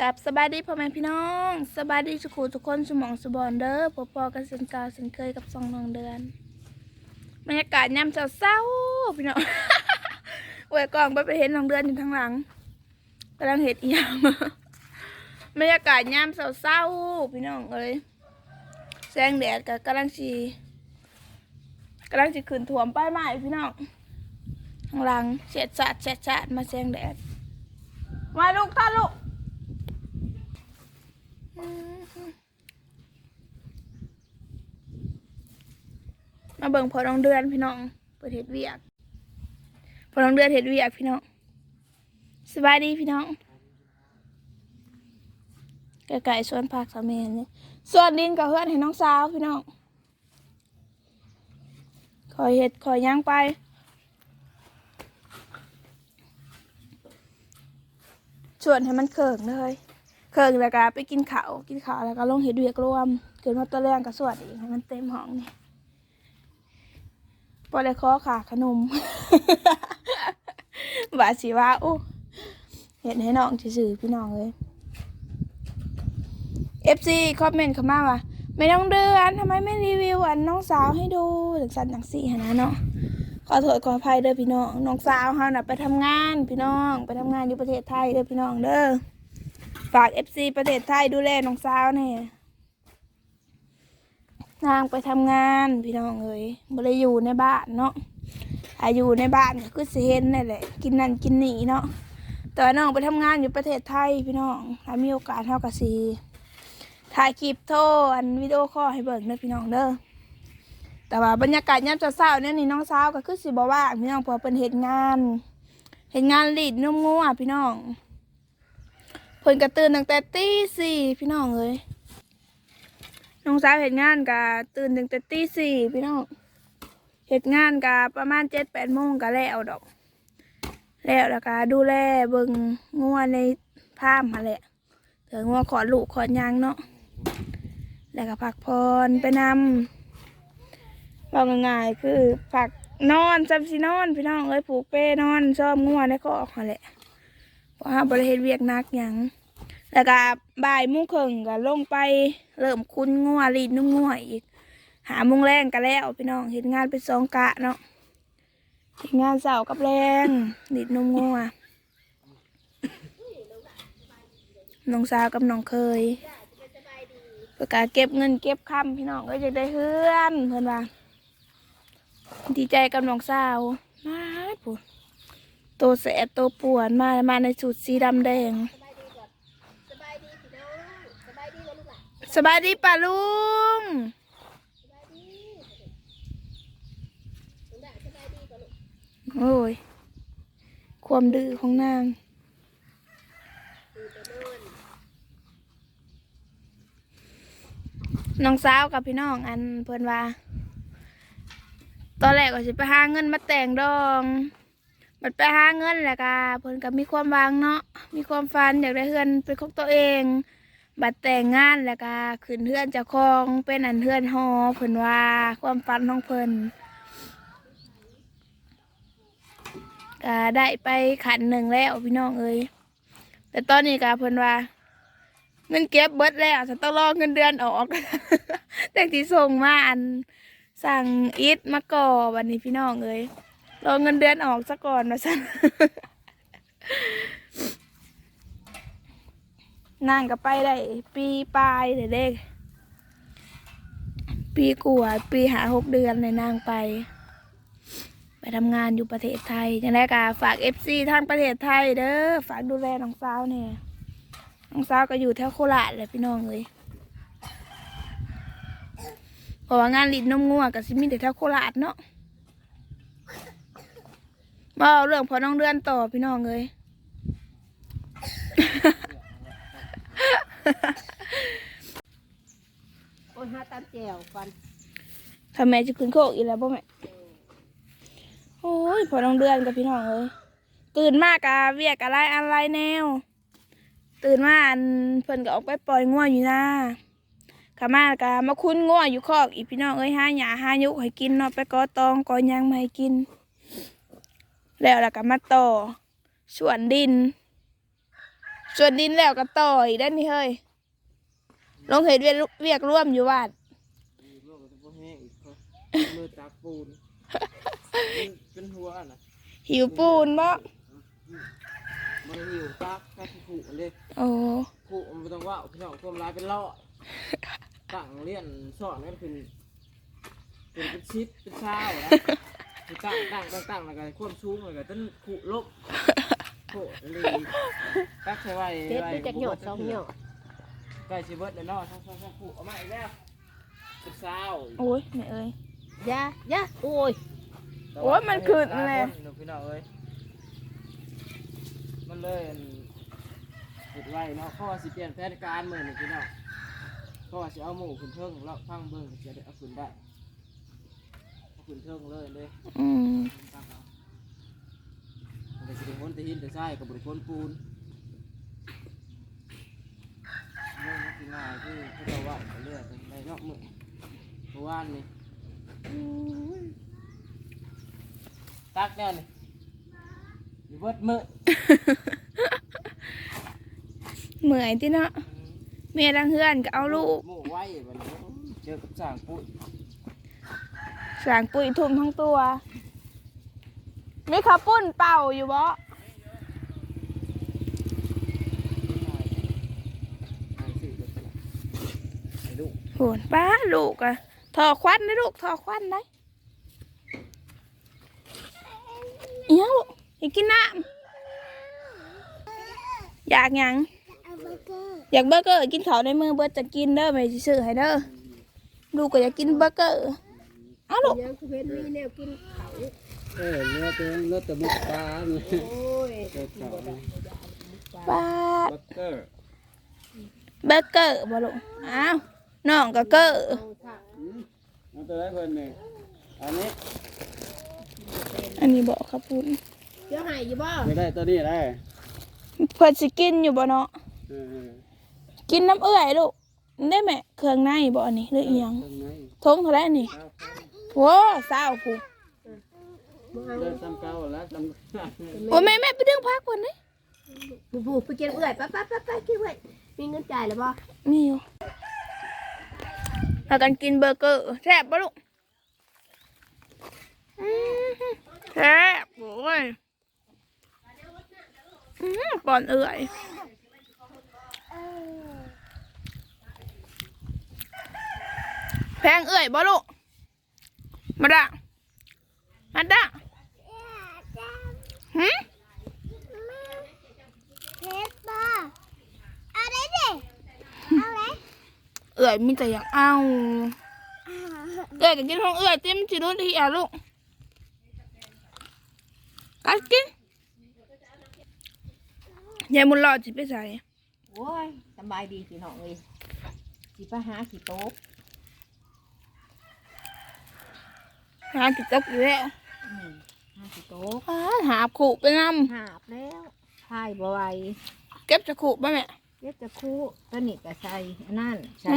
กับสบายดีพ่อแม่พี่น้องสบายดีสุขุทุกคนสมองสบอนเด้อพอพอกันเส้นกาวเส้นเคยกับสองนองเดือนบรรยากาศยามเศร้าๆพี่น้องเวยกองไปไปเห็นนองเดือนอยู่ทางหลังกำลังเห็ดอีหยังบรรยากาศยามเศร้าๆพี่น้องเอ้ยแสงแดดกับกำลังสีกำลังจะขึ้นถ่วมป้ายไม้พี่น้องทางหลังเฉดสาดเฉดสาดมาแสงแดดมาลูกท่าลูก มาเบิ่งพอน้องเดือนพี่น้องเปิดเห็ดเวียกพอน้องเดือนเห็ดเวียกพี่น้องสบายดีพี่น้องไก่ๆสวนผักสามเมนนี่ส่วนดินกับเพื่อนให้น้องสาวพี่น้องคอยเห็ดคอยย่างไปส่วนให้มันเคิงเลย เคิงแล้วก็ไปกินข้าวกินข้าวแล้วก็ลงเห็ดเวียกรวมเกิดมาตัวแรงกับสวดอีกให้มันเต็มห้องนี่ปอเลยคอค่ะ ขนมบาสิว่าโอ้เห็นให้น้องซื่อพี่น้องเลย FC คอมเมนต์เข้ามาว่าไม่ต้องเดือนทำไมไม่รีวิวอันน้องสาวให้ดูถึงสันจังสี่นนะเนาะขอโทษขออภัยเด้อพี่น้องน้องสาวเฮาน่ะไปทำงานพี่น้อง ไปทำงานอยู่ประเทศไทยเด้อพี่น้องเด้อ ฝาก FC ประเทศไทยดูแลน้องสาวเนี่ยนางไปทำงานพี่น้องเอ้ยบ่ได้อยู่ในบ้านเนาะอายู่ในบ้านก็คือสิเห็นนั่นแหละ กินนั่นกินนี่เนาะแต่ว่น้องไปทำงานอยู่ประเทศไทยพี่น้องถ้ามีโอกาสเท่ากับสีถ่ายคลิปโทรอันวิดีโอคอลให้เบิ่งเด้อพี่น้องเด้อแต่ว่าบรรยากาศยามเช้าๆเนี่ยนี่น้องสาวก็คือสิบ่ว่างพี่น้องเพอเป็นเฮ็ดงานเฮ็ดงานลีดนุ่มงัวพี่น้อง พิ่นก็ตื่นตั้งแต่ตีสี่พี่น้องเอ้ยน้องสาวเห็นงานกะตื่นตั้งแต่ตีสี่พี่น้องเห็นงานกะประมาณเจ็ดแปดโมงกะแล้วดอก แล้วแล้วก็ดูแลเบิ่งงัวในพามมาแหละเถืองัวขอลูกขอยางเนาะแล้วก็พักพรไปนำบอกง่ายๆคือผักนอนจำสินอนพี่น้องเอ้ยผูกเป้นอนชอบงัวในคอกมาแหละ เพราะว่าบริเวณเวียกนักหยังแล้วก็บ่ายมุ้งครึ่งก็ลงไปเริ่มคุ้นงัวรีดนุ่มงัวอีก หามุงแรงกันแล้วพี่น้องเห็นงานเป็นสองกะเนาะเห็นงานเสาร์กับแรงรีดนุ่มงัวน้องสาวกับน้องเคยประกาศเก็บเงินเก็บคำพี่น้องก็จะได้เฮือนเพื่อนว่าดีใจกับน้องสาวมาปุ๊ โตแสบโตปวดมา มาในสูตรสีดำแดง สบายดีพี่น้องสบายดีเลยลูกหลานสบายดีป่ะลุงสบายดีลูกหลานสบายดีก่อนลูกโอ้ย ความดื้อของนาง น้องสาวกับพี่น้องอันเพื่อนว่า ตอนแรกก็สิไปหาเงินมาแต่งดอง มันไปหาเงินแหละกะเพื่นก็มีความวางเนาะมีความฝันอยากได้เฮือนเป็นของตัวเอง บัดแต่งงานแล้วก็ขึ้นเฮือนเจะคองเป็นอันเฮือนหอเพื่นว่าความฝันของเพื่นก็ได้ไปขันหนึ่งแล้วพี่น้องเอ้ยแต่ตอนนี้ก็เพื่นว่าเงินเก็บเบิดแล้วฉันต้องรอเงินเดือนออก แต่ที่ส่งมาอันสั่งอีทมาก่อวันนี้พี่น้องเอ้ย รอเงินเดือนออกซะก่อนมาสันนั่งก็ไปได้ ปีปลายเด็กปีกว่าปีหาหกเดือนเลยนางไป ไปทำงานอยู่ประเทศไทยยังไงก็ฝากเอฟซีทางประเทศไทยเด้อฝากดูแลน้องสาวเนี่ยน้องสาวก็อยู่แถวโคราชเลยพี่น้องเลยเพราะว่างานลิ้นนมงัวกับซิมีแต่แถวโคราชเนาะ มาเอาเรื่องพอน้องเดือนต่อพี่น้องเลยโอ้ยหาตามแจวฟันทำแม่จะขึ้นโคกอีกแล้วบ่แม่โอ้ยพอน้องเดือนกับพี่น้องเลยตื่นมากะเวียกอะไรอะไรแนว ตื่นมาอันเพิ่นก็ออกไปปล่อยงัวอยู่นะขามาก็มาคุ้นงัวอยู่คอกอีกพี่น้องเอ้ยหาหญ้าหายุกให้กินเนาะไปกอตองกอหยังมาให้กิน แล้วแล้วก็มาต่อสวนดิน ส่วนดินแล้วก็ต่ออีกด้านนี้เฮ้ยลงเห็ดเวียกเวียกร่วมอยู่บ้านมีโรคกับพวกแห้งอีกเขามือตักปูนเป็นเป็นหัวน่ะหิวปูนบ่มันหิวตักแค่ขู่เลยโอ้ขู่มันไม่ต้องว่าพี่น้องความร้ายเป็นล่อตั้งเลี้ยนสอนกันเป็นเป็นเป็นชิปเป็นเช้านะคือ ตั้งตั้งตั้งตั้งแล้วก็ควบชูงแล้วก็ต้นขู่ลบโคตรเลยตักใส่ไว้เด็ดไว้ไปจากหยอดสองหยอดใกล้ชิเบิร์ดแล้วเนาะทั้งทั้งทั้งขู่เอามาอีกแล้วเป็นเช้าโอ้ยแม่เอ้ยยะยะโอ้ย โอ้ยมันขึ้นเลย พี่น้องเอ้ยมันเลยติดไว้เนาะเขาว่าสิเปลี่ยนแผนการมือนี่พี่น้องเขาว่าสิเอาหมูขึ้นเทิงแล้วพังเบิ้งจะได้เอาขึ้นได้เอา ขึ้นเทิงเลยเลยอืมตั้งเอามันก็สิเป็นคนแตะหินแต่ทรายกับบริคนปูนเรื่องมันสิง่ายคือเขาจะว่าไปเรื่อยไปในนอกมือเมื่อวานนี่ตักแน่นี่อยู่เบิดมือเหมื่อยที่เนาะเมียดังเฮือนก็เอาลูก หมูไว้บัดนี้เจอกับสร้างปุ้ย สางปุ๋ยทุ่มทั้งตัว มีข้าวปุ้นเป่าอยู่บ่โหนป้าลูกอะทอควันนะลูกทอควันได้อิหยังลูกอยากกินน้ำอยากยังอยากเบอร์เกอร์กินข้าวในมือเบิร์จะกินเด้อไม่สิซื้อให้เด้อลูกก็อยากกินเบอร์เกอร์ อาลูกยังคือเพชรมีแนวกินเขาเออเนื้อตัวเนื้อตัวบุกปลาเนี่ยโอ้ยเจ้าเขาป้าบักเกอร์เบเกอร์บ่ลูกอ้าวน้องก็เกอร์เอาตัวได้คนหนึ่งอันนี้ อันนี้บอกครับปุ้นเดี๋ยวให้อยู่บ่ไม่ได้ตัวนี้ได้เพิ่นสิกินอยู่บ่เนาะกินน้ำเอื้อยลูกได้ไหมเครื่องในบ่อันนี้หรืออีหยังทงเท่าไรนี่ โว้สาวผู้เดินซ้ำเก่าแล้วซ้ำโอ้แม่แม่ไปดึงพักก่อนนี่บูบูไปเกินเอื่อยไปไปไปไปเกินเอื่อยมีเงินจ่ายหรือบ่ามีอยู่พากันกินเบอร์เกอร์แซ่บบ่ลูกแซ่บโอ้ยปอนเอื้อยแพงเอื้อยบ่ลูก มาด่ามาด่าหืมเพชรบ้าเอาได้ดิเอาไหมเอื้อยมีแต่อยากเอาเอื้อยก็กินของเอื้อยเต็มสิรู้ที่อะลูกกัดกินยายมุนรอจิไปใส่โอ้ยสบายดีพี่น้องเลยสิไปหาขี้โต๊ะ หาติดตกอยู่แล้วอืมหาขี้โต๊ะอ้าหาขู่ไปนหาบแล้วพายบ่ไหวำเก็บจะขู่ป่ะแม่เดี๋ยวจะคู่ตัวนี้ก็ใส่อันนั่นใส่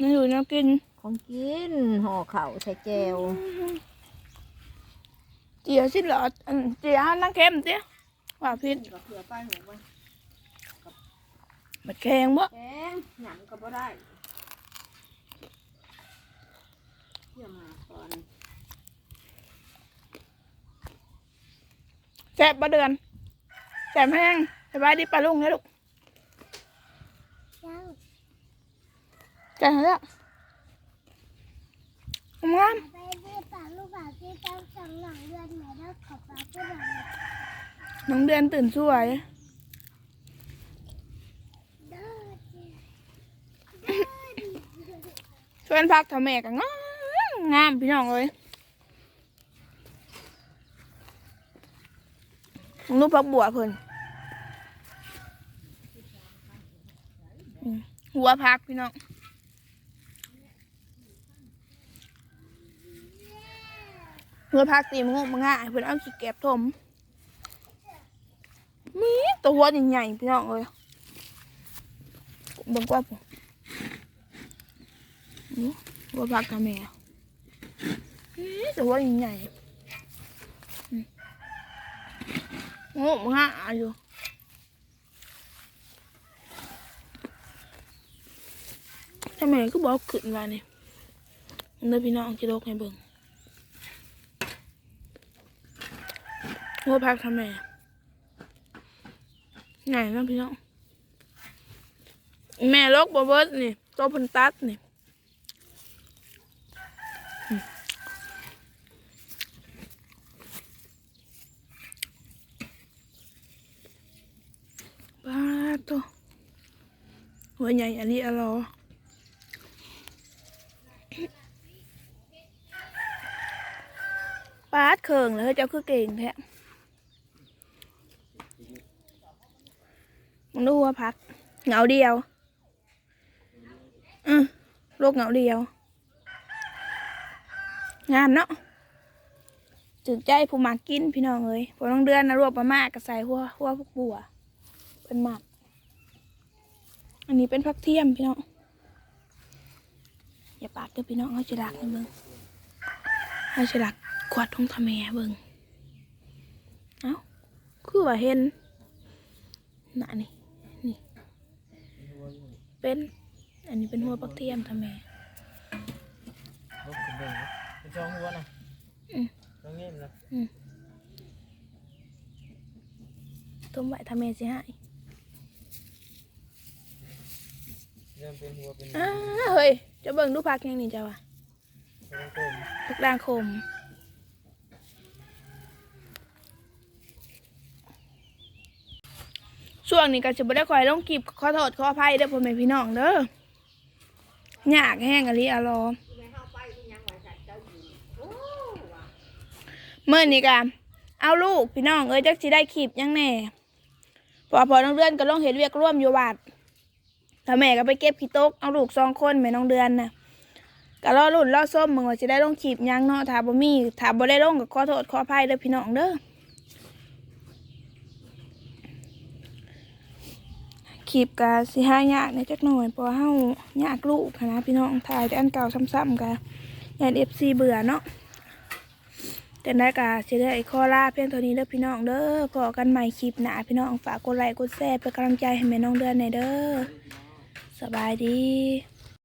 นี่อยู่น้ำกินของกินห่อเข่าวใส่แจวเจียวสิเหรออันเจียวนั่งเค็มเจียวว่าพิษก็เผื่อไปหัวมันมันแข็งบ่แกงหนังก็บ่ได้เที่ยวมาก่อน แซ่บบ่เดือนแซ่บแห้งสบายดีปลาลุงนะลูกยังจังแล้วงามไปที่ป่าลูกป่าที่เจ้าสองหลังเดือนไหนแล้วขอปลาผู้หลังน้องเดือนตื่นสวยเด้อชวนพักทำแม่กันงามงามพี่น้องเลย ลูกพักบัวเพิ่นอืมหัวพักพี่น้องหัวพักตีมงมง่ายเพิ่นเอาขี้แกบถมมีตัวหัวใหญ่ๆพี่น้องเลยเบิ่งกว่าผมว่าพักทำไมอะเอ๊ะแต่ว่าใหญ่ๆ งมหาอยู่ทำไมก็บอกขึ้นมาเนี่ยเด้อพี่น้องจะโลกให้เบิ่งว่าพักทำไมไหนนะพี่น้อง แม่โลกบอเบิร์ดนี่ตัวพันตัดนี่ หัวใหญ่อันนี้อะรอปาดเคิงเลยเจ้าคือเก่งแท้มึงดูว่าพัก เหงาเดียว อืมโลกเหงาเดียว งามเนาะถึงใจผู้มากินพี่น้องเอ้ยพอน้องเดือนนะรวบมามากกับใส่หัวหัวพวกบัวเป็นหมัก อันนี้เป็นพักเทียมพี่น้องอย่าปาดเด้อพี่น้องเขาจะดักให้เบิ่งเขาจะดักขวดทงทำแม่เบิ่งเอ้าคือว่าเห็นน่ะนี่นี่เป็นอันนี้เป็นหัวปักเทียมทำแม่ลบขึ้นเบิ่งนะเป็นช่องหัวนะอืมช่องเงี้ยนะต้มไว้ทำแม่สิให้ เริ่มเป็นหัวเป็นอ้าเฮ้ยจะเบิ่งดูพักยังนี่จ้าวะเป็นกลมพักดางคมช่วงนี้ก็จะบ่ได้คอยลงคลิปขอโทษขออภัยเด้อพ่อแม่พี่น้องเด้อยากแห้งอะลิอะรอเมื่อนี้กันเอาลูกพี่น้องเอ้ยจักสิได้คลิปยังแน่พอพอน้องเดือนก็ลงเห็นเวียกร่วมอยู่วัด ถ้าแม่ก็ไปเก็บขี้ตกเอาลูกสองคนแม่น้องเดือนน่ะก็รอรุ่นรอส้มมึงว่าจะได้ลงคลิปยังเนาะถ้าบ่มีถ้าบ่ได้ลงก็ขอโทษขออภัยเด้อพี่น้องเด้อคลิปกะสิหายากในจักหน่อยเพราะว่าเฮายากลูกนนะพี่น้องถ่ายแต่อันเก่าซ้ำๆกะยานเอฟซีเบื่อเนาะแต่ได้กะสิได้ขอลาเพียงเท่านี้เด้อพี่น้องเด้อพอกันใหม่คลิปหน้าพี่น้องฝากกดไลค์กดแชร์เป็นกำลังใจให้แม่น้องเดือนหน่อยเด้อ สบายดี